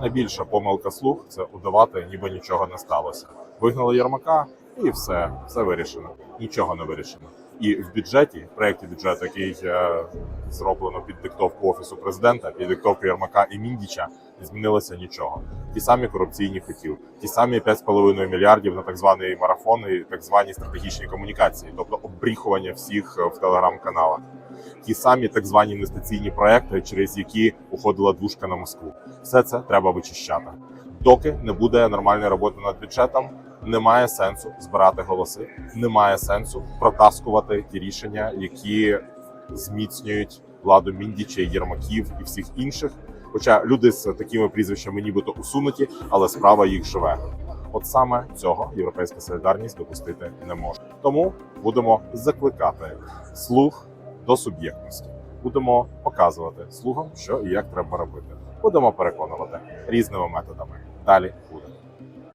найбільша помилка слуг це удавати, ніби нічого не сталося. Вигнали Єрмака, і все, все вирішено. Нічого не вирішено. І в бюджеті, в проєкті бюджету, який е, зроблено під диктовку офісу президента, під диктовку Єрмака і Міндіча, не змінилося нічого. Ті самі корупційні хотів, ті самі 5,5 мільярдів на так званий марафон і так звані стратегічні комунікації, тобто обріхування всіх е, в телеграм-каналах. Ті самі так звані інвестиційні проекти, через які уходила двушка на Москву. Все це треба вичищати. Доки не буде нормальної роботи над бюджетом, немає сенсу збирати голоси, немає сенсу протаскувати ті рішення, які зміцнюють владу Міндіча, Єрмаків і всіх інших. Хоча люди з такими прізвищами нібито усунуті, але справа їх живе. От саме цього європейська солідарність допустити не може. Тому будемо закликати слуг до суб'єктності. Будемо показувати слугам, що і як треба робити. Будемо переконувати різними методами. Далі